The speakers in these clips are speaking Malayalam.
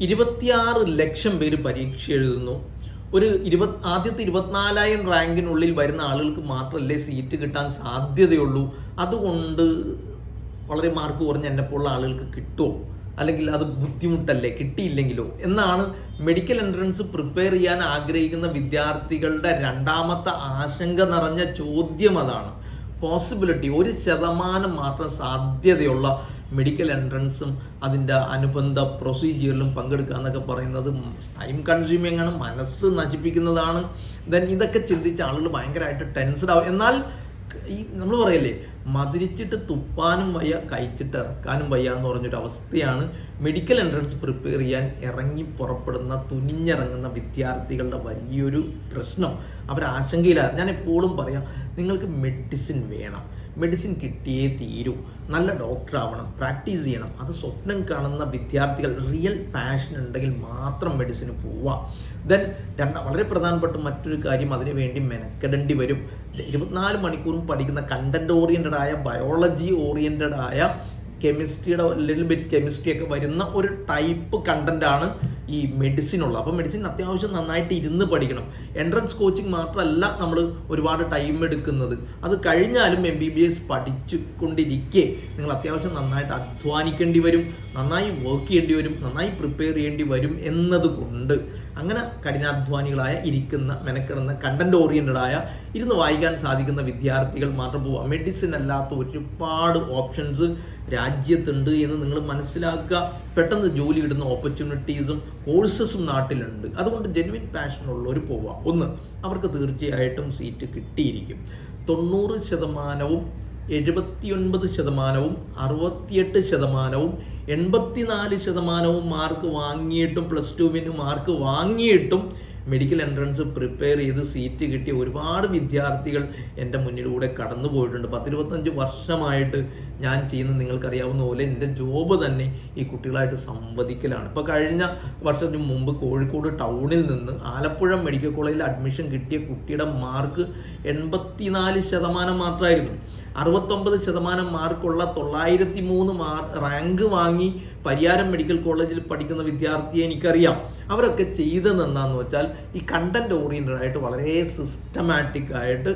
ഇരുപത്തിയാറ് ലക്ഷം പേര് പരീക്ഷ എഴുതുന്നു. ഒരു ഇരുപത് ആദ്യത്തെ ഇരുപത്തിനാലായിരം റാങ്കിനുള്ളിൽ വരുന്ന ആളുകൾക്ക് മാത്രമല്ലേ സീറ്റ് കിട്ടാൻ സാധ്യതയുള്ളൂ. അതുകൊണ്ട് വളരെ മാർക്ക് കുറഞ്ഞ എന്നെപ്പോലുള്ള ആളുകൾക്ക് കിട്ടുമോ അല്ലെങ്കിൽ അത് ബുദ്ധിമുട്ടല്ലേ? കിട്ടിയില്ലെങ്കിലോ? എന്നാണ് മെഡിക്കൽ എൻട്രൻസ് പ്രിപ്പയർ ചെയ്യാൻ ആഗ്രഹിക്കുന്ന വിദ്യാർത്ഥികളുടെ രണ്ടാമത്തെ ആശങ്ക നിറഞ്ഞ ചോദ്യം അതാണ്. പോസിബിലിറ്റി ഒരു ശതമാനം മാത്രം സാധ്യതയുള്ള മെഡിക്കൽ എൻട്രൻസും അതിന്റെ അനുബന്ധ പ്രൊസീജിയറിലും പങ്കെടുക്കുക എന്നൊക്കെ പറയുന്നത് ടൈം കൺസ്യൂമിങ് ആണ് മനസ്സ് നശിപ്പിക്കുന്നതാണ്. ദെൻ ഇതൊക്കെ ചിന്തിച്ച ആളുകൾ ഭയങ്കരമായിട്ട് ടെൻസ്ഡ് ആവും. എന്നാൽ ഈ നമ്മൾ പറയല്ലേ മതിരിച്ചിട്ട് തുപ്പാനും വയ്യ കഴിച്ചിട്ട് ഇറക്കാനും വയ്യ എന്ന് പറഞ്ഞൊരു അവസ്ഥയാണ് മെഡിക്കൽ എൻട്രൻസ് പ്രിപ്പയർ ചെയ്യാൻ ഇറങ്ങി പുറപ്പെടുന്ന തുനിഞ്ഞിറങ്ങുന്ന വിദ്യാർത്ഥികളുടെ വലിയൊരു പ്രശ്നം. അവർ ആശങ്കയിലാണ് ഞാൻ എപ്പോഴും പറയാം നിങ്ങൾക്ക് മെഡിസിൻ വേണം. മെഡിസിൻ കിട്ടിയേ തീരൂ. നല്ല ഡോക്ടറാവണം പ്രാക്ടീസ് ചെയ്യണം. അത് സ്വപ്നം കാണുന്ന വിദ്യാർത്ഥികൾ റിയൽ പാഷൻ ഉണ്ടെങ്കിൽ മാത്രം മെഡിസിന് പോവാം ദെൻ രണ്ട വളരെ പ്രധാനപ്പെട്ട മറ്റൊരു കാര്യം അതിനുവേണ്ടി മെനക്കെടേണ്ടി വരും. ഇരുപത്തിനാല് മണിക്കൂറും പഠിക്കുന്ന കണ്ടന്റ് ഓറിയന്റഡ് ആയ ബയോളജി ഓറിയന്റഡ് ആയ കെമിസ്ട്രിയുടെ ലിറ്റിൽ ബിറ്റ് കെമിസ്ട്രി ഒക്കെ വരുന്ന ഒരു ടൈപ്പ് കണ്ടന്റ് ആണ് ഈ മെഡിസിൻ ഉള്ളത്. അപ്പോൾ മെഡിസിൻ അത്യാവശ്യം നന്നായിട്ട് ഇരുന്ന് പഠിക്കണം. എൻട്രൻസ് കോച്ചിങ് മാത്രമല്ല നമ്മൾ ഒരുപാട് ടൈം എടുക്കുന്നത്. അത് കഴിഞ്ഞാലും എം ബി ബി എസ് പഠിച്ചു കൊണ്ടിരിക്കെ നിങ്ങൾ അത്യാവശ്യം നന്നായിട്ട് അധ്വാനിക്കേണ്ടി വരും നന്നായി വർക്ക് ചെയ്യേണ്ടി വരും നന്നായി പ്രിപ്പയർ ചെയ്യേണ്ടി വരും എന്നതുകൊണ്ട്. അങ്ങനെ കഠിനാധ്വാനികളായ ഇരിക്കുന്ന മെനക്കിടുന്ന കണ്ടന്റ് ഓറിയന്റഡ് ആയ ഇരുന്ന് വായിക്കാൻ സാധിക്കുന്ന വിദ്യാർത്ഥികൾ മാത്രം പോവുക. മെഡിസിൻ അല്ലാത്ത ഒരുപാട് ഓപ്ഷൻസ് രാജ്യത്തുണ്ട് എന്ന് നിങ്ങൾ മനസ്സിലാക്കുക. പെട്ടെന്ന് ജോലി ഇടുന്ന ഓപ്പർച്യൂണിറ്റീസും കോഴ്സസും നാട്ടിലുണ്ട്. അതുകൊണ്ട് ജെനുവിൻ പാഷൻ ഉള്ളവർ പോവുക. ഒന്ന് അവർക്ക് തീർച്ചയായിട്ടും സീറ്റ് കിട്ടിയിരിക്കും. തൊണ്ണൂറ് ശതമാനവും എഴുപത്തിയൊൻപത് ശതമാനവും അറുപത്തിയെട്ട് ശതമാനവും എൺപത്തിനാല് ശതമാനവും മാർക്ക് വാങ്ങിയിട്ടും പ്ലസ് ടുവിന് മാർക്ക് വാങ്ങിയിട്ടും മെഡിക്കൽ എൻട്രൻസ് പ്രിപ്പയർ ചെയ്ത് സീറ്റ് കിട്ടിയ ഒരുപാട് വിദ്യാർത്ഥികൾ എന്റെ മുന്നിലൂടെ കടന്നു പോയിട്ടുണ്ട്. പത്തിരുപത്തഞ്ച് വർഷമായിട്ട് ഞാൻ ചെയ്യുന്ന നിങ്ങൾക്കറിയാവുന്ന പോലെ എന്റെ ജോബ് തന്നെ ഈ കുട്ടികളായിട്ട് സംവദിക്കലാണ്. ഇപ്പോൾ കഴിഞ്ഞ വർഷത്തിന് മുമ്പ് കോഴിക്കോട് ടൗണിൽ നിന്ന് ആലപ്പുഴ മെഡിക്കൽ കോളേജിൽ അഡ്മിഷൻ കിട്ടിയ കുട്ടിയുടെ മാർക്ക് എൺപത്തിനാല് ശതമാനം മാത്രമായിരുന്നു അറുപത്തൊമ്പത് ശതമാനം മാർക്കുള്ള തൊള്ളായിരത്തി മൂന്ന് മാർ റാങ്ക് വാങ്ങി പരിയാരം മെഡിക്കൽ കോളേജിൽ പഠിക്കുന്ന വിദ്യാർത്ഥിയെ എനിക്കറിയാം. അവരൊക്കെ ചെയ്തതെന്നാന്ന് വെച്ചാൽ ഈ കണ്ടന്റ് ഓറിയന്റഡ് ആയിട്ട് വളരെ സിസ്റ്റമാറ്റിക് ആയിട്ട്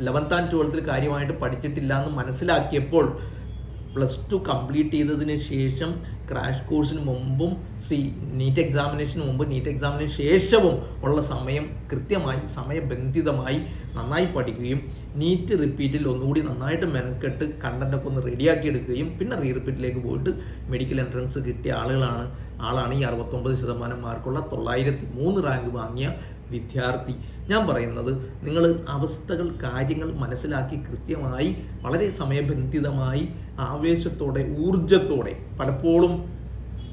ലെവൻത്ത് ആൻഡ് ട്വൽത്തിൽ കാര്യമായിട്ട് പഠിച്ചിട്ടില്ല എന്ന് മനസ്സിലാക്കിയപ്പോൾ പ്ലസ് ടു കംപ്ലീറ്റ് ചെയ്തതിന് ശേഷം ക്രാഷ് കോഴ്സിന് മുമ്പും സി നീറ്റ് എക്സാമിനേഷന് മുമ്പ് നീറ്റ് എക്സാമിന് ശേഷവും ഉള്ള സമയം കൃത്യമായി സമയബന്ധിതമായി നന്നായി പഠിക്കുകയും നീറ്റ് റിപ്പീറ്റിൽ ഒന്നുകൂടി നന്നായിട്ട് മെനക്കെട്ട് കണ്ടന്റൊക്കെ ഒന്ന് റെഡിയാക്കി എടുക്കുകയും പിന്നെ റീ റിപ്പീറ്റിലേക്ക് പോയിട്ട് മെഡിക്കൽ എൻട്രൻസ് കിട്ടിയ ആളുകളാണ്. ആളാണ് ഈ അറുപത്തൊമ്പത് ശതമാനം മാർക്കുള്ള തൊള്ളായിരത്തി മൂന്ന് റാങ്ക് വാങ്ങിയ വിദ്യാർത്ഥി. ഞാൻ പറയുന്നത് നിങ്ങൾ അവസ്ഥകൾ കാര്യങ്ങൾ മനസ്സിലാക്കി കൃത്യമായി വളരെ സമയബന്ധിതമായി ആവേശത്തോടെ ഊർജത്തോടെ പലപ്പോഴും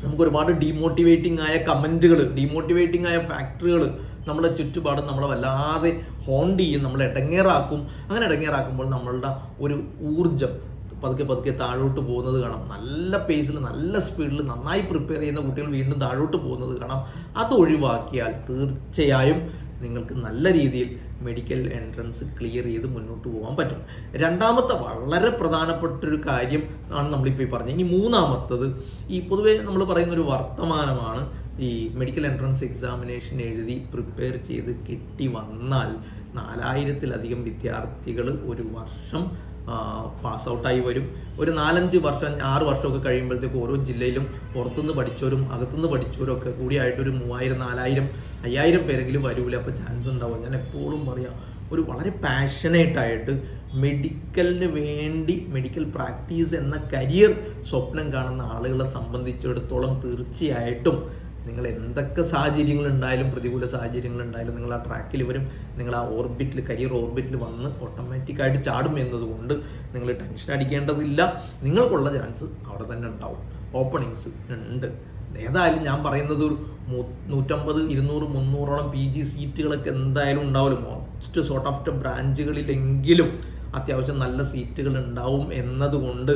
നമുക്ക് ഒരുപാട് ഡീമോട്ടിവേറ്റിംഗ് ആയ കമന്റുകൾ ഡീമോട്ടിവേറ്റിംഗ് ആയ ഫാക്ടറികൾ നമ്മുടെ ചുറ്റുപാടും നമ്മളെ വല്ലാതെ ഹോണ്ട് ചെയ്യും നമ്മളെ ഇടങ്ങേറാക്കും. അങ്ങനെ ഇടങ്ങേറാക്കുമ്പോൾ നമ്മളുടെ ഒരു ഊർജം പതുക്കെ പതുക്കെ താഴോട്ട് പോകുന്നത് കാണാം. നല്ല പേസിൽ നല്ല സ്പീഡിൽ നന്നായി പ്രിപ്പയർ ചെയ്യുന്ന കുട്ടികൾ വീണ്ടും താഴോട്ട് പോകുന്നത് കാണാം. അത് ഒഴിവാക്കിയാൽ തീർച്ചയായും നിങ്ങൾക്ക് നല്ല രീതിയിൽ മെഡിക്കൽ എൻട്രൻസ് ക്ലിയർ ചെയ്ത് മുന്നോട്ട് പോകാൻ പറ്റും. രണ്ടാമത്തെ വളരെ പ്രധാനപ്പെട്ട ഒരു കാര്യം ആണ് നമ്മളിപ്പോൾ ഈ പറഞ്ഞത്. ഇനി മൂന്നാമത്തത് ഈ പൊതുവേ നമ്മൾ പറയുന്ന ഒരു വർത്തമാനമാണ് ഈ മെഡിക്കൽ എൻട്രൻസ് എക്സാമിനേഷൻ എഴുതി പ്രിപ്പയർ ചെയ്ത് കിട്ടി വന്നാൽ നാലായിരത്തിലധികം വിദ്യാർത്ഥികൾ ഒരു വർഷം പാസ് ഔട്ടായി വരും. ഒരു നാലഞ്ച് വർഷം ആറ് വർഷമൊക്കെ കഴിയുമ്പോഴത്തേക്ക് ഓരോ ജില്ലയിലും പുറത്തുനിന്ന് പഠിച്ചവരും അകത്തുനിന്ന് പഠിച്ചവരും ഒക്കെ കൂടിയായിട്ട് ഒരു മൂവായിരം നാലായിരം അയ്യായിരം പേരെങ്കിലും വരൂല? അപ്പോൾ ചാൻസ് ഉണ്ടാവും. ഞാൻ എപ്പോഴും പറയാം ഒരു വളരെ പാഷനേറ്റായിട്ട് മെഡിക്കലിന് വേണ്ടി മെഡിക്കൽ പ്രാക്ടീസ് എന്ന കരിയർ സ്വപ്നം കാണുന്ന ആളുകളെ സംബന്ധിച്ചിടത്തോളം തീർച്ചയായിട്ടും നിങ്ങൾ എന്തൊക്കെ സാഹചര്യങ്ങൾ ഉണ്ടായാലും പ്രതികൂല സാഹചര്യങ്ങൾ ഉണ്ടായാലും നിങ്ങൾ ആ ട്രാക്കിൽ വരും നിങ്ങൾ ആ ഓർബിറ്റിൽ കരിയർ ഓർബിറ്റിൽ വന്ന് ഓട്ടോമാറ്റിക്കായിട്ട് ചാടും എന്നതുകൊണ്ട് നിങ്ങൾ ടെൻഷൻ അടിക്കേണ്ടതില്ല. നിങ്ങൾക്കുള്ള ചാൻസ് അവിടെ തന്നെ ഉണ്ടാവും. ഓപ്പണിങ്സ് ഉണ്ട്. ഏതായാലും ഞാൻ പറയുന്നത് ഒരു നൂറ്റമ്പത് ഇരുന്നൂറ് മുന്നൂറോളം പി ജി സീറ്റുകളൊക്കെ എന്തായാലും ഉണ്ടാവില്ല മോസ്റ്റ് സോർട്ട് ഓഫ് ബ്രാഞ്ചുകളിലെങ്കിലും അത്യാവശ്യം നല്ല സീറ്റുകൾ ഉണ്ടാവും എന്നതുകൊണ്ട്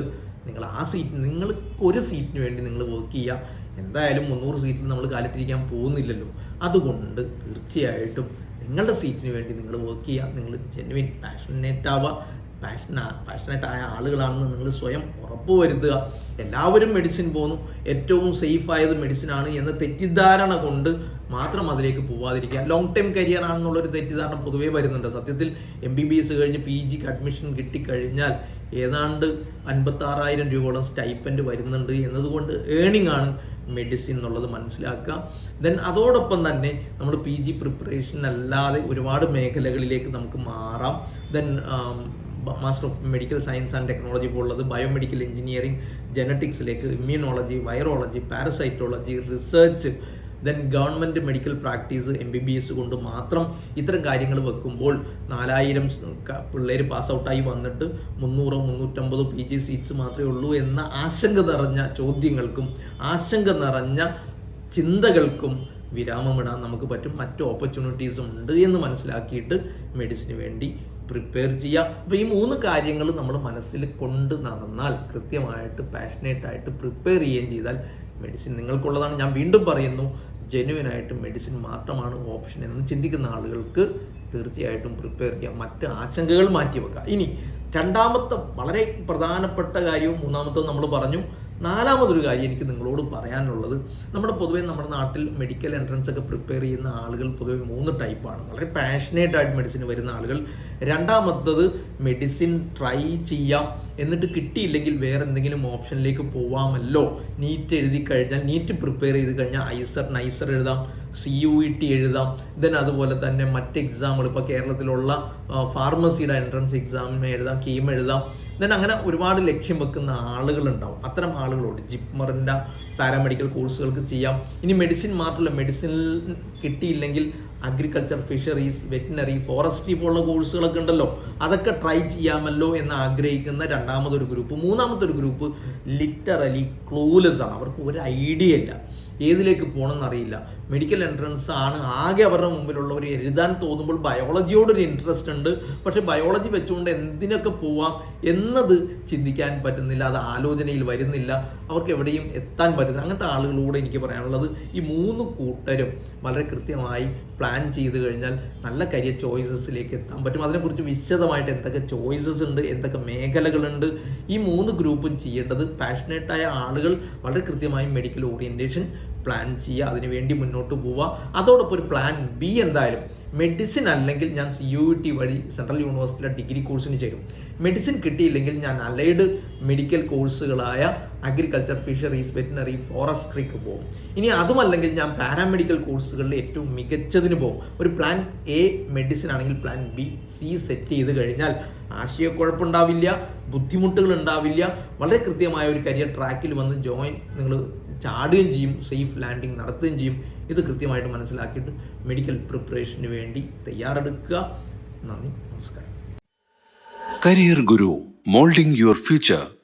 നിങ്ങൾ ആ സീറ്റ് നിങ്ങൾക്ക് ഒരു സീറ്റിന് വേണ്ടി നിങ്ങൾ വർക്ക് ചെയ്യുക. എന്തായാലും മുന്നൂറ് സീറ്റിൽ നമ്മൾ കാലിട്ടിരിക്കാൻ പോകുന്നില്ലല്ലോ. അതുകൊണ്ട് തീർച്ചയായിട്ടും നിങ്ങളുടെ സീറ്റിന് വേണ്ടി നിങ്ങൾ വർക്ക് ചെയ്യുക. നിങ്ങൾ ജെനുവിൻ പാഷനേറ്റ് ആവുക. പാഷന പാഷനേറ്റ് ആയ ആളുകളാണെന്ന് നിങ്ങൾ സ്വയം ഉറപ്പ് വരുത്തുക. എല്ലാവരും മെഡിസിൻ പോകുന്നു ഏറ്റവും സേഫ് ആയത് മെഡിസിൻ ആണ് എന്ന തെറ്റിദ്ധാരണ കൊണ്ട് മാത്രം അതിലേക്ക് പോവാതിരിക്കുക. ലോങ് ടൈം കരിയർ ആണെന്നുള്ളൊരു തെറ്റിദ്ധാരണ പൊതുവേ വരുന്നുണ്ട്. സത്യത്തിൽ എം ബി ബി എസ് കഴിഞ്ഞ് പി ജിക്ക് അഡ്മിഷൻ കിട്ടിക്കഴിഞ്ഞാൽ ഏതാണ്ട് അൻപത്താറായിരം രൂപയോളം സ്റ്റൈപ്പൻഡ് വരുന്നുണ്ട്. എന്നതുകൊണ്ട് ഏണിംഗ് ആണ് മെഡിസിൻ എന്നുള്ളത് മനസ്സിലാക്കുക. ദെൻ അതോടൊപ്പം തന്നെ നമ്മൾ പി ജി പ്രിപ്പറേഷൻ അല്ലാതെ ഒരുപാട് മേഖലകളിലേക്ക് നമുക്ക് മാറാം. Then master of medical science and technology പോലുള്ളത് biomedical engineering ജനറ്റിക്സിലേക്ക് immunology virology parasitology research then government medical practice M B B S കൊണ്ട് മാത്രം ഇത്തരം കാര്യങ്ങൾ വെക്കുമ്പോൾ നാലായിരം പിള്ളേർ പാസ് ഔട്ടായി വന്നിട്ട് മുന്നൂറോ മുന്നൂറ്റമ്പതോ പി ജി സീറ്റ്സ് മാത്രമേ ഉള്ളൂ എന്ന ആശങ്ക നിറഞ്ഞ ചോദ്യങ്ങൾക്കും ആശങ്ക നിറഞ്ഞ ചിന്തകൾക്കും വിരാമമിടാൻ നമുക്ക് പറ്റും. മറ്റു ഓപ്പർച്യൂണിറ്റീസും ഉണ്ട് എന്ന് മനസ്സിലാക്കിയിട്ട് മെഡിസിന് വേണ്ടി പ്രിപ്പയർ ചെയ്യുക. അപ്പോൾ ഈ മൂന്ന് കാര്യങ്ങൾ നമ്മൾ മനസ്സിൽ കൊണ്ട് നടന്നാൽ കൃത്യമായിട്ട് പാഷനേറ്റ് ആയിട്ട് പ്രിപ്പയർ ചെയ്യുകയും ചെയ്താൽ മെഡിസിൻ നിങ്ങൾക്കുള്ളതാണ്. ഞാൻ വീണ്ടും പറയുന്നു ജെന്യുവനായിട്ട് മെഡിസിൻ മാത്രമാണ് ഓപ്ഷൻ എന്ന് ചിന്തിക്കുന്ന ആളുകൾക്ക് തീർച്ചയായിട്ടും പ്രിപ്പയർ ചെയ്യാം. മറ്റ് ആശങ്കകൾ മാറ്റി വെക്കുക ഇനി രണ്ടാമത്തെ വളരെ പ്രധാനപ്പെട്ട കാര്യവും മൂന്നാമത്തെ നമ്മൾ പറഞ്ഞു നാലാമതൊരു കാര്യം എനിക്ക് നിങ്ങളോട് പറയാനുള്ളത്. നമ്മുടെ പൊതുവേ നമ്മുടെ നാട്ടിൽ മെഡിക്കൽ എൻട്രൻസ് ഒക്കെ പ്രിപ്പയർ ചെയ്യുന്ന ആളുകൾ പൊതുവേ മൂന്ന് ടൈപ്പാണ് വളരെ പാഷനേറ്റ് ആയിട്ട് മെഡിസിന് വരുന്ന ആളുകൾ. രണ്ടാമത്തത് മെഡിസിൻ ട്രൈ ചെയ്യാം. എന്നിട്ട് കിട്ടിയില്ലെങ്കിൽ വേറെ എന്തെങ്കിലും ഓപ്ഷനിലേക്ക് പോവാമല്ലോ. നീറ്റ് എഴുതി കഴിഞ്ഞാൽ നീറ്റ് പ്രിപ്പയർ ചെയ്ത് കഴിഞ്ഞാൽ ഐസർ നൈസർ എഴുതാം. സി യു ഇ ടി എഴുതാം. ദെൻ അതുപോലെ തന്നെ മറ്റ് എക്സാമുകൾ ഇപ്പോൾ കേരളത്തിലുള്ള ഫാർമസിയുടെ എൻട്രൻസ് എക്സാമിന് എഴുതാം കീം എഴുതാം. ദെൻ അങ്ങനെ ഒരുപാട് ലക്ഷ്യം വെക്കുന്ന ആളുകളുണ്ടാവും. അത്തരം ആളുകളോട് ജിപ്മറിന്റെ പാരാമെഡിക്കൽ കോഴ്സുകൾക്ക് ചെയ്യാം. ഇനി മെഡിസിൻ മാത്രമല്ല മെഡിസിൻ കിട്ടിയില്ലെങ്കിൽ അഗ്രികൾച്ചർ ഫിഷറീസ് വെറ്റിനറി ഫോറസ്ട്രി പോലുള്ള കോഴ്സുകളൊക്കെ ഉണ്ടല്ലോ. അതൊക്കെ ട്രൈ ചെയ്യാമല്ലോ എന്ന് ആഗ്രഹിക്കുന്ന രണ്ടാമതൊരു ഗ്രൂപ്പ് മൂന്നാമത്തെ ഒരു ഗ്രൂപ്പ് ലിറ്ററലി ക്ലൂലെസ് ആണ്. അവർക്ക് ഒരു ഐഡിയ ഇല്ല. ഏതിലേക്ക് പോകണമെന്ന് അറിയില്ല. മെഡിക്കൽ എൻട്രൻസ് ആണ്. ആകെ അവരുടെ മുമ്പിലുള്ളവർ എഴുതാൻ തോന്നുമ്പോൾ ബയോളജിയോടൊരു ഇൻട്രസ്റ്റ് ഉണ്ട്. പക്ഷെ ബയോളജി വെച്ചുകൊണ്ട് എന്തിനൊക്കെ പോവാം എന്നത് ചിന്തിക്കാൻ പറ്റുന്നില്ല. അത് ആലോചനയിൽ വരുന്നില്ല. അവർക്ക് എവിടെയും എത്താൻ പറ്റുന്നില്ല. അങ്ങനത്തെ ആളുകളോട് എനിക്ക് പറയാനുള്ളത് ഈ മൂന്ന് കൂട്ടരും വളരെ കൃത്യമായി പ്ലാൻ ചെയ്ത് കഴിഞ്ഞാൽ നല്ല കരിയർ ചോയ്സസിലേക്ക് എത്താൻ പറ്റും. അതിനെക്കുറിച്ച് വിശദമായിട്ട് എന്തൊക്കെ ചോയ്സസ് ഉണ്ട് എന്തൊക്കെ മേഖലകളുണ്ട് ഈ മൂന്ന് ഗ്രൂപ്പും ചെയ്യേണ്ടത് പാഷനേറ്റായ ആളുകൾ വളരെ കൃത്യമായി മെഡിക്കൽ ഓറിയന്റേഷൻ പ്ലാൻ ചെയ്യുക അതിന് വേണ്ടി മുന്നോട്ട് പോവുക. അതോടൊപ്പം ഒരു പ്ലാൻ ബി എന്തായാലും മെഡിസിൻ അല്ലെങ്കിൽ ഞാൻ സി യു ടി വഴി സെൻട്രൽ യൂണിവേഴ്സിറ്റിയിലെ ഡിഗ്രി കോഴ്സിന് ചേരും. മെഡിസിൻ കിട്ടിയില്ലെങ്കിൽ ഞാൻ അലൈഡ് മെഡിക്കൽ കോഴ്സുകളായ അഗ്രികൾച്ചർ ഫിഷറീസ് വെറ്റിനറി ഫോറസ്ട്രിക്ക് പോകും. ഇനി അതുമല്ലെങ്കിൽ ഞാൻ പാരാമെഡിക്കൽ കോഴ്സുകളിൽ ഏറ്റവും മികച്ചതിന് പോകും. ഒരു പ്ലാൻ എ മെഡിസിൻ ആണെങ്കിൽ പ്ലാൻ ബി സി സെറ്റ് ചെയ്ത് കഴിഞ്ഞാൽ ആശയക്കുഴപ്പമുണ്ടാവില്ല ബുദ്ധിമുട്ടുകൾ ഉണ്ടാവില്ല. വളരെ കൃത്യമായ ഒരു കരിയർ ട്രാക്കിൽ വന്ന് ജോയിൻ നിങ്ങൾ ചാടുകയും ചെയ്യും സേഫ് ലാൻഡിങ് നടത്തുകയും ചെയ്യും. ഇത് കൃത്യമായിട്ട് മനസ്സിലാക്കിയിട്ട് മെഡിക്കൽ പ്രിപ്പറേഷന് വേണ്ടി തയ്യാറെടുക്കുക. നന്ദി നമസ്കാരം. Career Guru moulding your Future